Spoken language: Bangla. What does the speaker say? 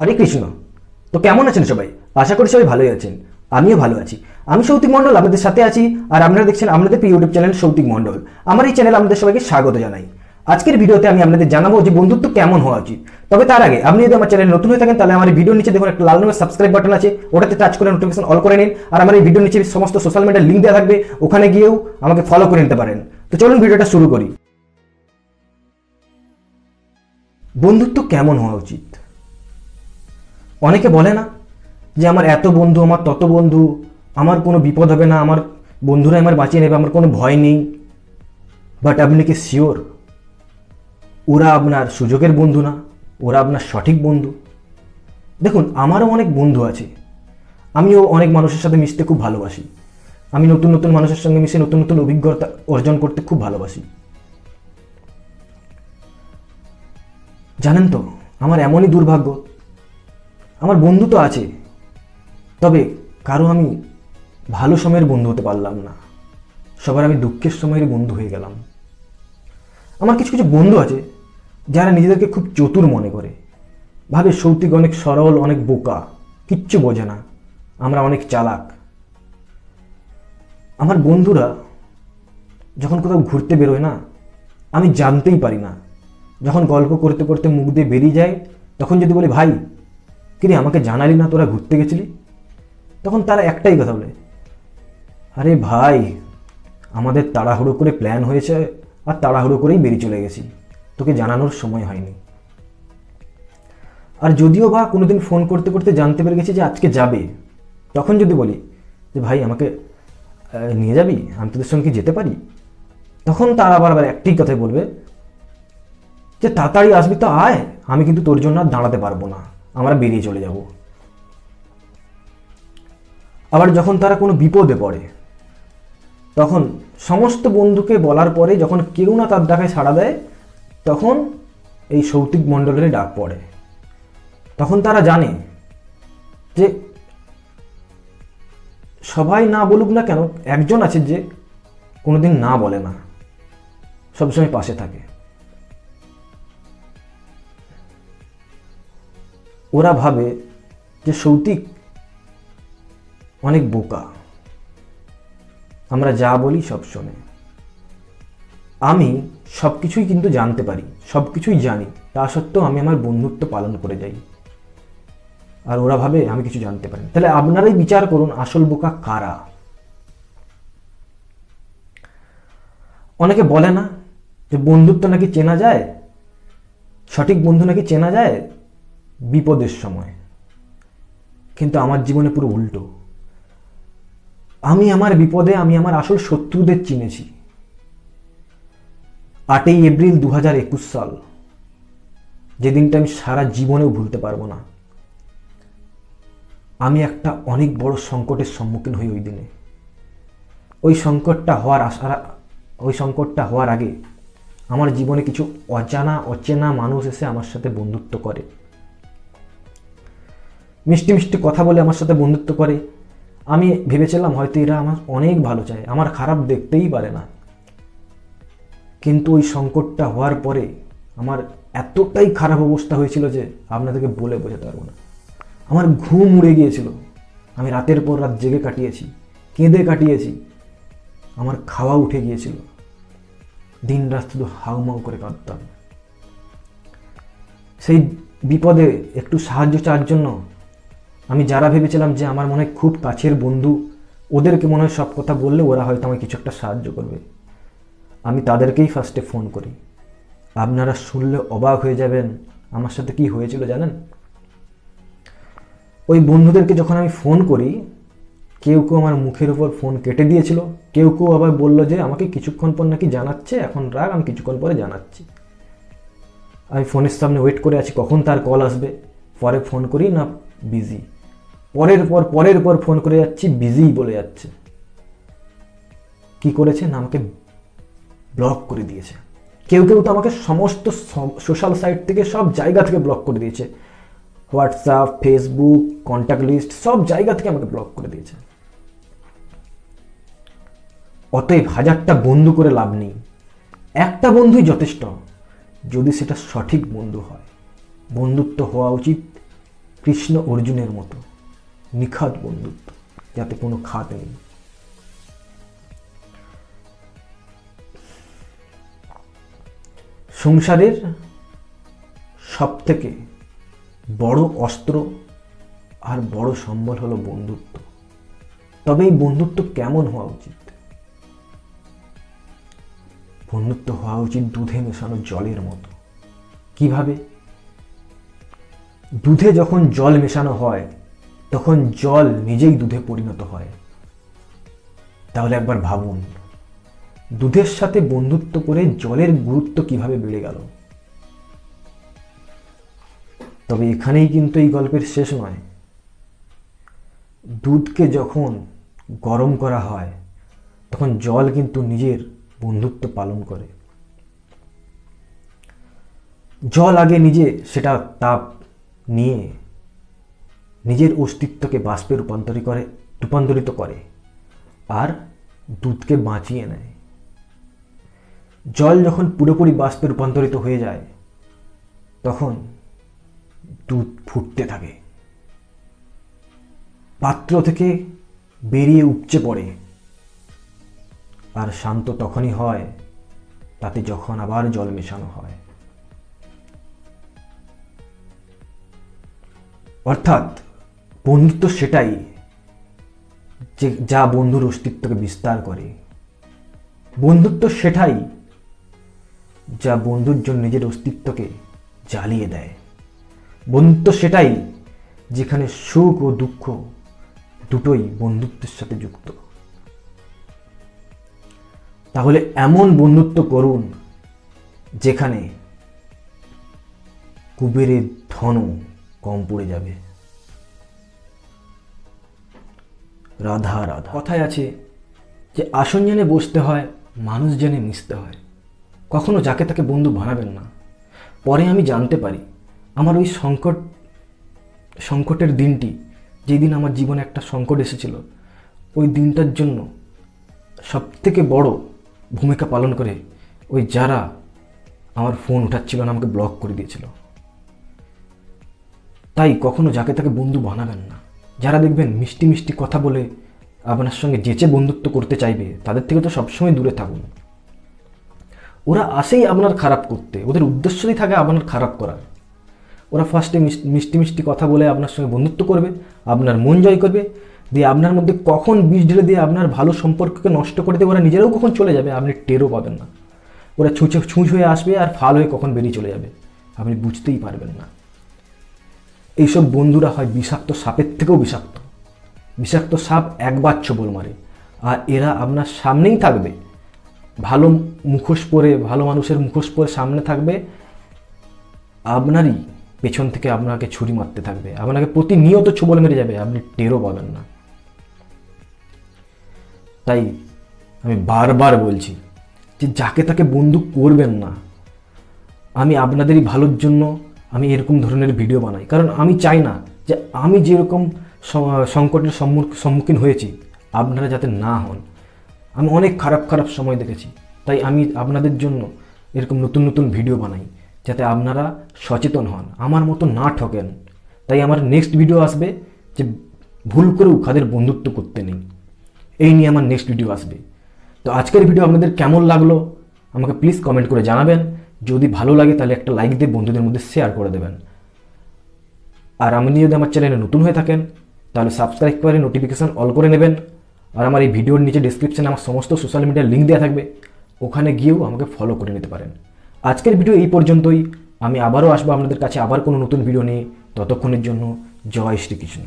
হরে কৃষ্ণ। তো কেমন আছেন সবাই? আশা করি সবাই ভালোই আছেন। আমিও ভালো আছি। আমি সৌতিক মণ্ডল, আপনাদের সাথে আছি। আর আপনারা দেখছেন আপনাদের প্রিয় ইউটিউব চ্যানেল সৌতিক মণ্ডল। আমার এই চ্যানেল আপনাদের সবাইকে স্বাগত জানাই। আজকের ভিডিওতে আমি আপনাদের জানাব যে বন্ধুত্ব কেমন হওয়া উচিত। তবে তার আগে, আপনি যদি আমার চ্যানেল নতুন হয়ে থাকেন, তাহলে আমার এই ভিডিওর নিচে দেখুন একটা লাল রঙের সাবস্ক্রাইব বাটন আছে। ওটাতে টাচ করে নোটিফিকেশন অল করে নিন। আর আমার এই ভিডিওর নিচে সমস্ত সোশ্যাল মিডিয়ার লিঙ্ক দেওয়া থাকবে। ওখানে গিয়েও আমাকে ফলো করে নিতে পারেন। তো চলুন ভিডিওটা শুরু করি। বন্ধুত্ব কেমন হওয়া উচিত? অনেকে বলে না যে আমার এত বন্ধু, আমার তত বন্ধু, আমার কোনো বিপদ হবে না, আমার বন্ধুরা আমার বাঁচিয়ে নেবে, আমার কোনো ভয় নেই। বাট আপনি কি শিওর ওরা আপনার সুযোগের বন্ধু না, ওরা আপনার সঠিক বন্ধু। দেখুন, আমারও অনেক বন্ধু আছে। আমিও অনেক মানুষের সাথে মিশতে খুব ভালোবাসি। আমি নতুন নতুন মানুষের সঙ্গে মিশে নতুন নতুন অভিজ্ঞতা অর্জন করতে খুব ভালোবাসি। জানেন তো, আমার এমনই দুর্ভাগ্য আমার বন্ধু তো আছে। তবে কারও আমি ভালো সময়ের বন্ধু হতে পারলাম না। সবার আমি দুঃখের সময়ের বন্ধু হয়ে গেলাম। আমার কিছু কিছু বন্ধু আছে যারা নিজেদেরকে খুব চতুর মনে করে। ভাবে সৌতিক অনেক সরল, অনেক বোকা, কিচ্ছু বোঝে না। আমরা অনেক চালাক। আমার বন্ধুরা যখন কোথাও ঘুরতে বেরোয় না, আমি জানতেই পারি না। যখন গল্প করতে করতে মুখ দিয়ে বেরিয়ে যায়, তখন যদি বলি, ভাই কিরে, আমাকে জানালি না তোরা ঘুরতে গেছিলি? তখন তারা একটাই কথা বলে, আরে ভাই, আমাদের তাড়াহুড়ো করে প্ল্যান হয়েছে আর তাড়াহুড়ো করেই বেরিয়ে চলে গেছি। তোকে জানানোর সময় হয়নি। আর যদিও বা কোনোদিন ফোন করতে করতে জানতে পেরে গেছি যে আজকে যাবে, তখন যদি বলি যে, ভাই, আমাকে নিয়ে যাবি? আমি তোদের সঙ্গে যেতে পারি? তখন তারা আবার আবার একটাই কথাই বলবে যে, তাড়াতাড়ি আসবি তো আয়, আমি কিন্তু তোর জন্য আর দাঁড়াতে পারব না। আমরা বেরিয়ে চলে যাব। আবার যখন তারা কোনো বিপদে পড়ে, তখন সমস্ত বন্ধুকে বলার পরে যখন কেউ না তার ডাকে সাড়া দেয়, তখন এই সৌতিক মণ্ডলের ডাক পড়ে। তখন তারা জানে যে সবাই না বলুক না কেন, একজন আছে যে কোনোদিন না বলে না, সবসময় পাশে থাকে। ওরা ভাবে যে সৌতিক অনেক বোকা। আমরা যা বলি সব শোনে। আমি সব কিছুই কিন্তু জানতে পারি সব কিছুই জানি। তা সত্ত্বেও আমি আমার বন্ধুত্ব পালন করে যাই। আর ওরা ভাবে আমি কিছু জানতে পারি তাহলে আপনারাই বিচার করুন, আসল বোকা কারা? অনেকে বলে না যে বন্ধুত্ব নাকি চেনা যায়? সঠিক বন্ধু নাকি চেনা যায়? বিপদের সময়। কিন্তু আমার জীবনে পুরো উল্টো। আমি আমার বিপদে, আমি আমার আসল শত্রুদের চিনেছি। আটই এপ্রিল দু হাজার একুশ সাল। যেদিনটা আমি সারা জীবনেও ভুলতে পারব না। আমি একটা অনেক বড় সংকটের সম্মুখীন হই ওই দিনে। ওই সংকটটা হওয়ার আশা, ওই সংকটটা হওয়ার আগে আমার জীবনে কিছু অজানা, অচেনা মানুষ এসে আমার সাথে বন্ধুত্ব করে। মিষ্টি মিষ্টি কথা বলে আমার সাথে বন্ধুত্ব করে। আমি ভেবেছিলাম হয়তো এরা আমার অনেক ভালো চায়, আমার খারাপ দেখতেই পারে না। কিন্তু ওই সংকটটা হওয়ার পরে আমার এতটাই খারাপ অবস্থা হয়েছিল যে আপনাদেরকে বলে বোঝাতে পারব না। আমার ঘুম উড়ে গিয়েছিল। আমি রাতের পর রাত জেগে কাটিয়েছি, কেঁদে কাটিয়েছি। আমার খাওয়া উঠে গিয়েছিল। দিন রাত শুধু হাউমাউ করে কাঁদতাম। সেই বিপদে একটু সাহায্য চাওয়ার জন্য আমি যারা ভেবেছিলাম যে আমার মনে খুব কাছের বন্ধু, ওদেরকে মনে হয় সব কথা বললে ওরা হয়তো আমাকে কিছু একটা সাহায্য করবে। আমি তাদেরকেই ফার্স্টে ফোন করি। আপনারা শুনলে অবাক হয়ে যাবেন, আমার সাথে কি হয়েছিল জানেন? ওই বন্ধুদেরকে যখন আমি ফোন করি, কেউ কেউ আমার মুখের উপর ফোন কেটে দিয়েছিল। কেউ কেউ আবার বলল যে, আমাকে কিছুক্ষণ পর নাকি জানাচ্ছে, এখন রাগ, আমি কিছুক্ষণ পরে জানাচ্ছি। আমি ফোনের সামনে ওয়েট করে আছি, কখন তার কল আসবে? পরে ফোন করি, না বিজি পরের পর পরের পর ফোন করে যাচ্ছি বিজিই বলে যাচ্ছে। কি করেছে না আমাকে ব্লক করে দিয়েছে। কেউ কেউ তো আমাকে সমস্ত সোশ্যাল সাইট থেকে সব জায়গা থেকে ব্লক করে দিয়েছে। হোয়াটসঅ্যাপ ফেসবুক কন্ট্যাক্ট লিস্ট সব জায়গা থেকে আমাকে ব্লক করে দিয়েছে। অতএব হাজারটা বন্ধু করে লাভ নেই। একটা বন্ধুই যথেষ্ট। যদি সেটা সঠিক বন্ধু হয়, বন্ধুত্ব হওয়া উচিত কৃষ্ণ অর্জুনের মতো। নিখাত বন্ধুত্ব, যাতে কোনো খাত নেই। সংসারের সবথেকে বড় অস্ত্র আর বড় সম্বল হলো বন্ধুত্ব। তবে এই বন্ধুত্ব কেমন হওয়া উচিত? বন্ধুত্ব হওয়া উচিত দুধে মেশানো জলের মতো। কীভাবে? দুধে যখন জল মেশানো হয় তখন জল নিজেই দুধে পরিণত হয়। তাহলে একবার ভাবুন, দুধের সাথে বন্ধুত্ব করে জলের গুরুত্ব কীভাবে বেড়ে গেল? তবে এখানেই কিন্তু এই গল্পের শেষ নয়। দুধকে যখন গরম করা হয়, তখন জল কিন্তু নিজের বন্ধুত্ব পালন করে। জল আগে নিজে, সেটা তাপ নিয়ে নিজের অস্তিত্বকে বাষ্পে রূপান্তরিত করে রূপান্তরিত করে আর দুধকে বাঁচিয়ে নেয়। জল যখন পুরোপুরি বাষ্পে রূপান্তরিত হয়ে যায়, তখন দুধ ফুটতে থাকে। পাত্র থেকে বেরিয়ে উপচে পড়ে। আর শান্ত তখনই হয়, তাতে যখন আবার জল মেশানো হয়। অর্থাৎ বন্ধুত্ব সেটাই যে যা বন্ধুর অস্তিত্বকে বিস্তার করে। বন্ধুত্ব সেটাই যা বন্ধুর জন্য নিজের অস্তিত্বকে জ্বালিয়ে দেয়। বন্ধুত্ব সেটাই যেখানে সুখ ও দুঃখ দুটোই বন্ধুত্বের সাথে যুক্ত। তাহলে এমন বন্ধুত্ব করুন যেখানে কুবেরের ধনও কম পড়ে যাবে। রাধা রাধা। কথায় আছে যে আসন জেনে বসতে হয়, মানুষ জেনে মিশতে হয়। কখনো যাকে তাকে বন্ধু বানাবেন না। পরে আমি জানতে পারি, আমার ওই সংকট, সংকটের দিনটি যেই দিন আমার জীবনে একটা সংকট এসেছিল, ওই দিনটার জন্য সবথেকে বড় ভূমিকা পালন করে ওই যারা আমার ফোন উঠাচ্ছিল না আমাকে ব্লক করে দিয়েছিল। তাই কখনো যাকে তাকে বন্ধু বানাবেন না। যারা দেখবেন মিষ্টি মিষ্টি কথা বলে আপনার সঙ্গে যেচে বন্ধুত্ব করতে চাইবে, তাদের থেকে তো সবসময় দূরে থাকুন। ওরা আসেই আপনার খারাপ করতে, ওদের উদ্দেশ্যই থাকে আপনার খারাপ করার ওরা ফার্স্টে মিষ্টি মিষ্টি কথা বলে আপনার সঙ্গে বন্ধুত্ব করবে, আপনার মন জয় করবে, দিয়ে আপনার মধ্যে কখন বিষ ঢেলে দিয়ে আপনার ভালো সম্পর্ককে নষ্ট করে দেবে ওরা নিজেরাও কখন চলে যাবে, আপনি টেরও পাবেন না। ওরা ছুঁচে, ছুঁচ হয়ে আসবে আর ফাল হয়ে কখন বেরিয়ে চলে যাবে, আপনি বুঝতেই পারবেন না। এইসব বন্ধুরা হয় বিষাক্ত সাপের থেকেও বিষাক্ত। বিষাক্ত সাপ একবার ছবল মারে, আর এরা আপনার সামনেই থাকবে। ভালো মুখোশ পরে, ভালো মানুষের মুখোশ পরে সামনে থাকবে। আপনারই পেছন থেকে আপনাকে ছুরি মারতে থাকবে। আপনাকে প্রতিনিয়ত ছবল মেরে যাবে, আপনি টেরও পাবেন না। তাই আমি বারবার বলছি যে যাকে তাকে বন্ধু করবেন না, আমি আপনাদেরই ভালোর জন্য আমি এরকম ধরনের ভিডিও বানাই। কারণ আমি চাই না যে আমি যেরকম সংকটের সম্মুখ- সম্মুখীন হয়েছি, আপনারা যাতে না হন। আমি অনেক খারাপ খারাপ সময় দেখেছি। তাই আমি আপনাদের জন্য এরকম নতুন নতুন ভিডিও বানাই, যাতে আপনারা সচেতন হন। আমার মতো না ঠকেন। তাই আমার নেক্সট ভিডিও আসবে যে ভুল করেও কাদের বন্ধুত্ব করতে নেই। এই নিয়ে আমার নেক্সট ভিডিও আসবে। তো আজকের ভিডিও আপনাদের কেমন লাগল? আমাকে প্লিজ কমেন্ট করে জানাবেন। যদি ভালো লাগে তাহলে একটা লাইক দিয়ে বন্ধুদের মধ্যে শেয়ার করে দেবেন। আর আপনি যদি আমার চ্যানেলে নতুন হয়ে থাকেন, তাহলে সাবস্ক্রাইব করে নোটিফিকেশান অল করে নেবেন। আর আমার এই ভিডিওর নিচে ডিসক্রিপশানে আমার সমস্ত সোশ্যাল মিডিয়ার লিঙ্ক দেওয়া থাকবে। ওখানে গিয়েও আমাকে ফলো করে নিতে পারেন। আজকের ভিডিও এই পর্যন্তই। আমি আবারও আসব আপনাদের কাছে আবার কোনো নতুন ভিডিও নিয়ে। ততক্ষণের জন্য জয় শ্রীকৃষ্ণ।